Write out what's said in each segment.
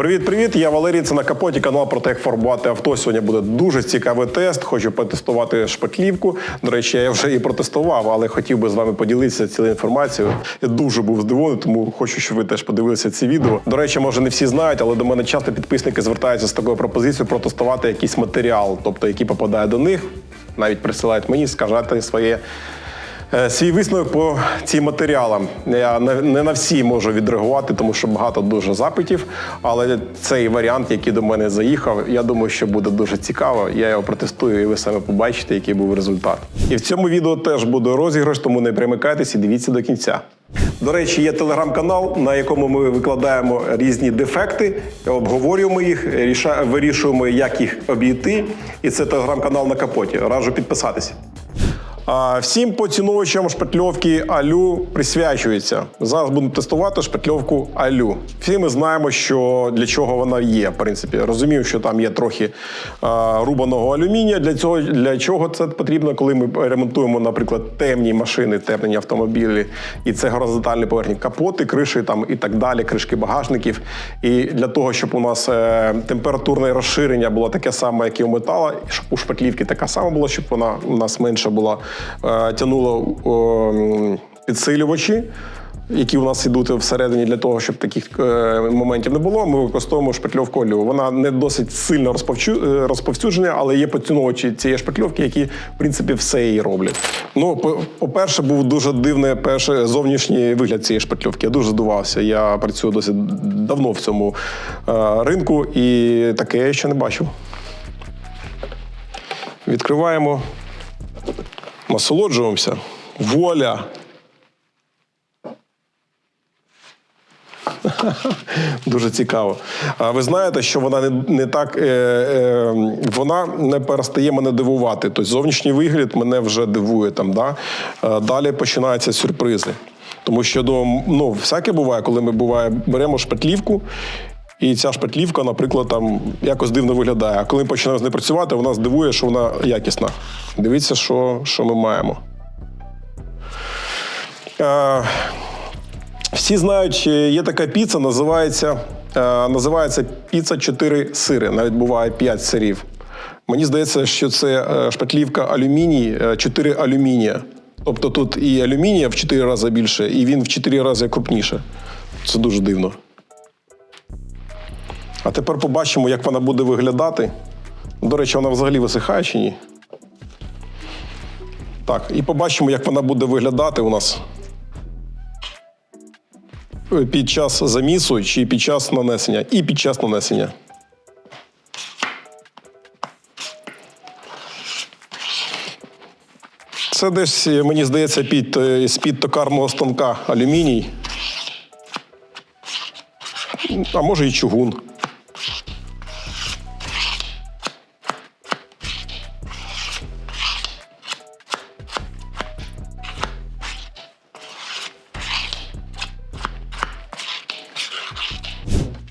Привіт-привіт! Я Валерій. Це на капоті канал про те, як фарбувати авто. Сьогодні буде дуже цікавий тест. Хочу потестувати шпаклівку. До речі, я вже її протестував, але хотів би з вами поділитися цією інформацією. Я дуже був здивований, тому хочу, щоб ви теж подивилися ці відео. До речі, може не всі знають, але до мене часто підписники звертаються з такою пропозицією протестувати якийсь матеріал, тобто який попадає до них, навіть присилають мені, скажати своє. Е, Свій висновок по цим матеріалам. Я не на всі можу відреагувати, тому що багато дуже запитів. Але цей варіант, який до мене заїхав, я думаю, що буде дуже цікаво. Я його протестую, і ви самі побачите, який був результат. І в цьому відео теж буде розіграш, тому не примикайтесь і дивіться до кінця. До речі, є телеграм-канал, на якому ми викладаємо різні дефекти, обговорюємо їх, вирішуємо, як їх обійти. І це телеграм-канал на капоті. Раджу підписатися. Всім поціновувачам шпатльовки Алю присвячується. Зараз будемо тестувати шпатльовку Алю. Всі ми знаємо, що для чого вона є. В принципі, розумію, що там є трохи рубаного алюмінія. Для цього для чого це потрібно, коли ми ремонтуємо, наприклад, темні машини, темні автомобілі, і це горизонтальні поверхні капоти, криші там і так далі, кришки багажників. І для того, щоб у нас е, температурне розширення було таке саме, як і у метала, щоб у шпатлівки така сама була, щоб вона у нас менше була, е, тянула о, м, підсилювачі. Які у нас йдуть всередині для того, щоб таких е, моментів не було, ми використовуємо шпатльовку олію. Вона не досить сильно е, розповсюджена, але є поціновувачі цієї шпатльовки, які в принципі все її роблять. Ну, по- по-перше, був дуже дивний перший зовнішній вигляд цієї шпатльовки. Я дуже здивувався. Я працюю досить давно в цьому ринку, і таке я ще не бачив. Відкриваємо, насолоджуємося. Воля! Дуже цікаво. А ви знаєте, що вона не, не так е, е, вона не перестає мене дивувати. Тобто зовнішній вигляд мене вже дивує там. Да? Е, Далі починаються сюрпризи. Тому що ну, ну, всяке буває, коли ми буває, беремо шпатлівку. І ця шпатлівка, наприклад, там якось дивно виглядає. А коли ми починаємо з нею працювати, вона здивує, що вона якісна. Дивіться, що, що ми маємо. Е, всі знають, є така піца, називається, е, називається піца 4 сири. Навіть буває 5 сирів. Мені здається, що це е, шпатлівка алюміній, е, 4 алюмінія. Тобто тут і алюмінія в 4 рази більше, і він в 4 рази крупніше. Це дуже дивно. А тепер побачимо, як вона буде виглядати. До речі, вона взагалі висихає чи ні? Так, і побачимо, як вона буде виглядати у нас під час замісу чи під час нанесення, і під час нанесення. Це десь, мені здається, під, е, з-під токарного станка алюміній. А може і чугун.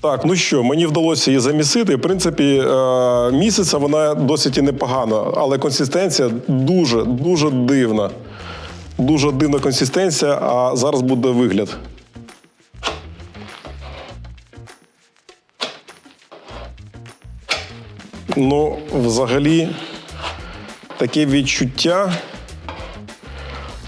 Так, ну що, мені вдалося її замісити. В принципі, е, місяця вона досить і непогана, але консистенція дуже, дуже дивна. Дуже дивна консистенція, а зараз буде вигляд. Ну, взагалі, таке відчуття.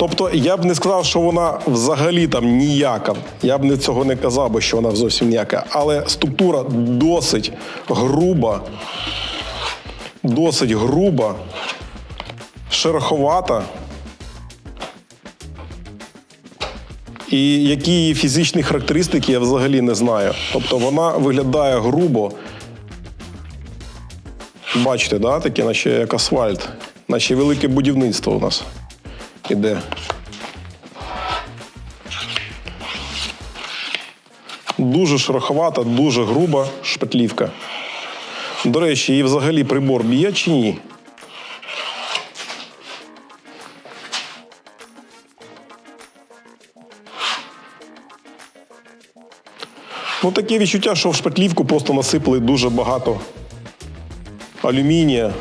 Тобто я б не сказав, що вона взагалі там ніяка. Я б не цього не казав, би, що вона зовсім ніяка. Але структура досить груба, досить груба, шероховата. І які її фізичні характеристики, я взагалі не знаю. Тобто вона виглядає грубо. Бачите, да? таке, наче як асфальт, наче велике будівництво у нас іде. Дуже шероховата, дуже груба шпатлівка. До речі, її взагалі прибор б'є чи ні? Ну, таке відчуття, що в шпатлівку просто насипали дуже багато алюмінія,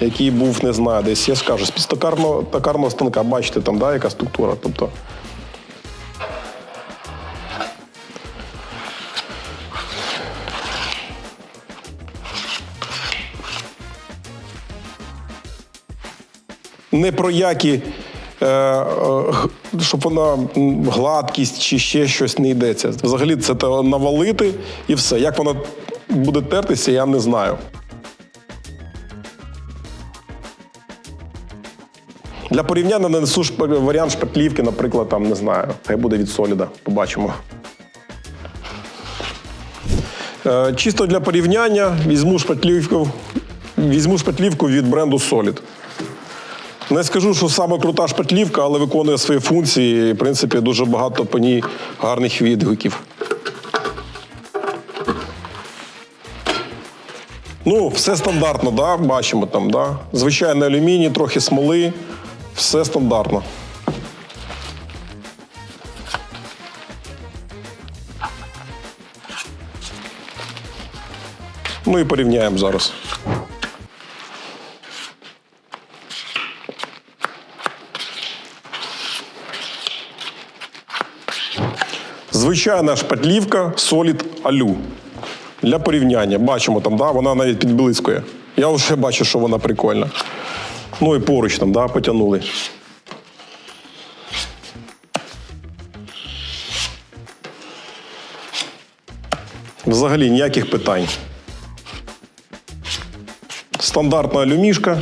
який був, не знаю, десь я скажу, з токарного, станка, бачите, там да, яка структура. тобто. Не про які, е, е, щоб вона гладкість чи ще щось не йдеться. Взагалі, це навалити і все. Як вона буде тертися, я не знаю. Для порівняння нанесу варіант шпаклівки, наприклад, там не знаю, хай буде від Соліда. Побачимо. Е, Чисто для порівняння візьму шпатлівку, візьму шпатлівку від бренду Solid. Не скажу, що саме крута шпатлівка, але виконує свої функції. І, в принципі, дуже багато по ній гарних відгуків. Ну, все стандартно, да? бачимо там, да? Звичайний алюміній, трохи смоли, все стандартно. Ну і порівняємо зараз. Звичайна шпатлівка Solid Alu. Для порівняння. Бачимо там, да, вона навіть підблискує. Я вже бачу, що вона прикольна. Ну і поруч там, да, потягнули. Взагалі ніяких питань. Стандартна алюмішка,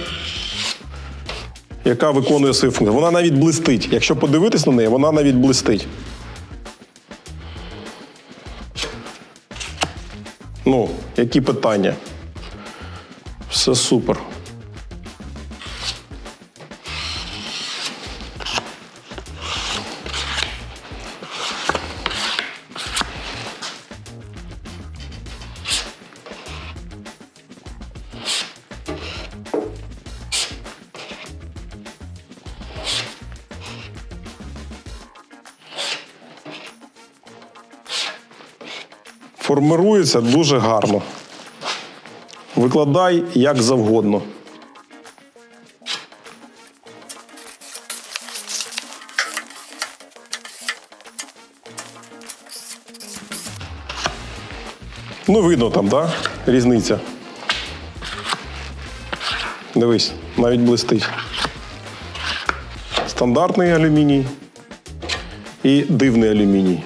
яка виконує свою функцію. Вона навіть блистить. Якщо подивитись на неї, вона навіть блистить. Ну, які питання? Все супер. Формирується дуже гарно. Викладай як завгодно. Ну, видно там? Да? Різниця. Дивись, навіть блистить. Стандартний алюміній і дивний алюміній.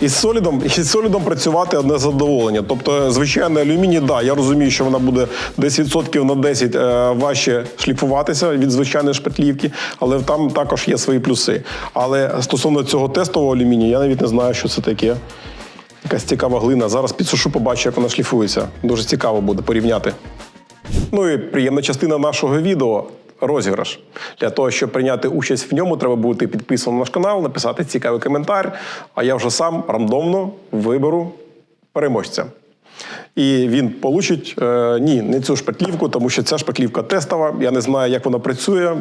Із солідом, із солідом працювати одне задоволення. Тобто, звичайний алюміній, да, я розумію, що вона буде десь відсотків на 10 е, важче шліфуватися від звичайної шпатлівки, але там також є свої плюси. Але стосовно цього тестового алюмінію, я навіть не знаю, що це таке. Якась цікава глина. Зараз підсушу, побачу, як вона шліфується. Дуже цікаво буде порівняти. Ну і приємна частина нашого відео розіграш. Для того, щоб прийняти участь в ньому, треба бути підписаним на наш канал, написати цікавий коментар. А я вже сам рандомно виберу переможця. І він получить е, ні, не цю шпатлівку, тому що ця шпатлівка тестова. Я не знаю, як вона працює. Е,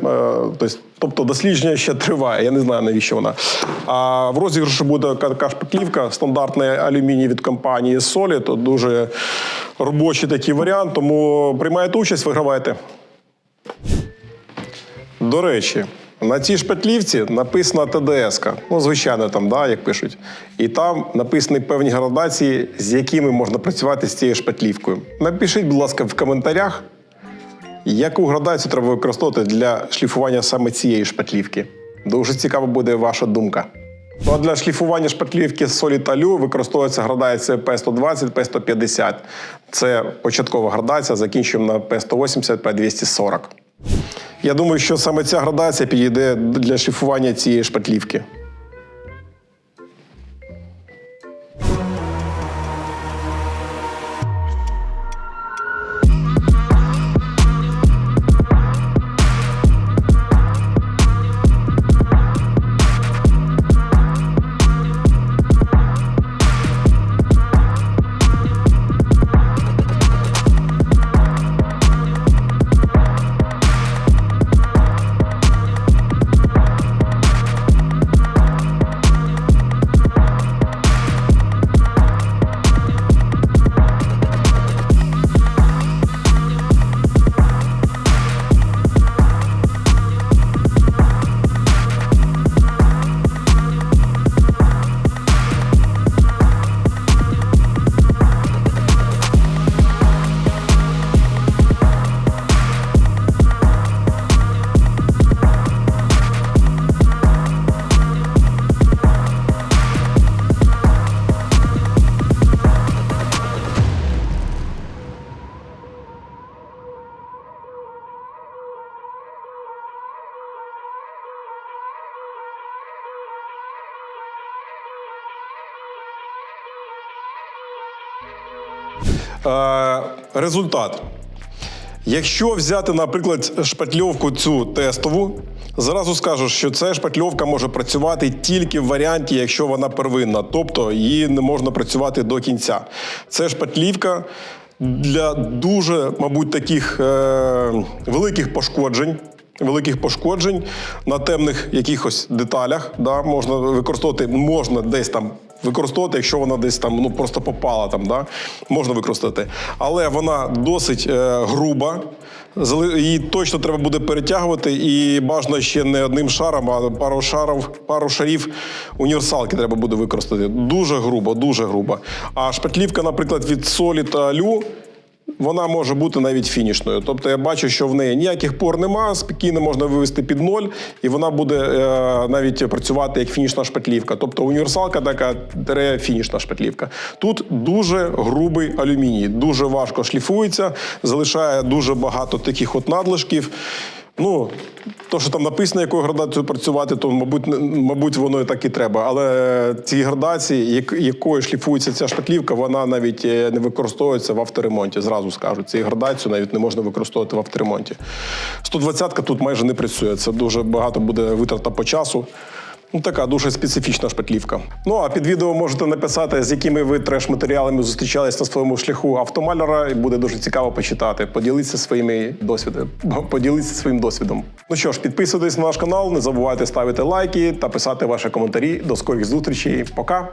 тобто, тобто дослідження ще триває. Я не знаю, навіщо вона. А в розіграші буде така шпатлівка, стандартний алюміній від компанії Solid. Дуже робочий такий варіант. Тому приймаєте участь, вигравайте. До речі, на цій шпатлівці написана ТДС, ну, звичайно, там, да, як пишуть. І там написані певні градації, з якими можна працювати з цією шпатлівкою. Напишіть, будь ласка, в коментарях, яку градацію треба використовувати для шліфування саме цієї шпатлівки. Дуже цікава буде ваша думка. Ну, а для шліфування шпатлівки Solid Alu використовується градація P120, P150. Це початкова градація, закінчуємо на P180, P240. Я думаю, що саме ця градація підійде для шліфування цієї шпатлівки. Е, результат. Якщо взяти, наприклад, шпатльовку цю тестову, зразу скажу, що ця шпатльовка може працювати тільки в варіанті, якщо вона первинна, тобто її не можна працювати до кінця. Це шпатлівка для дуже, мабуть, таких е- великих пошкоджень. Великих пошкоджень на темних якихось деталях, да, можна використовувати, можна десь там використовувати, якщо вона десь там ну просто попала там, да, можна використати. Але вона досить е, груба. Її точно треба буде перетягувати, і бажано ще не одним шаром, а пару шарів, пару шарів універсалки треба буде використати. Дуже грубо, дуже грубо. А шпатлівка, наприклад, від Solid Alu, вона може бути навіть фінішною. Тобто я бачу, що в неї ніяких пор нема, спокійно можна вивести під ноль, і вона буде е, навіть працювати як фінішна шпатлівка. Тобто універсалка така тере фінішна шпатлівка. Тут дуже грубий алюміній, дуже важко шліфується, залишає дуже багато таких от надлишків. Ну, то, що там написано, якою градацією працювати, то, мабуть, мабуть, воно і так і треба. Але ці градації, якою шліфується ця шпаклівка, вона навіть е, не використовується в авторемонті. Зразу скажу, ці градацію навіть не можна використовувати в авторемонті. 120-ка тут майже не працює. Це дуже багато буде витрата по часу. Ну, така дуже специфічна шпатлівка. Ну а під відео можете написати, з якими ви треш-матеріалами зустрічались на своєму шляху автомаляра, і буде дуже цікаво почитати. Поділіться своїми досвідами. Поділіться своїм досвідом. Ну що ж, підписуйтесь на наш канал, не забувайте ставити лайки та писати ваші коментарі. До скорих зустрічей. Пока!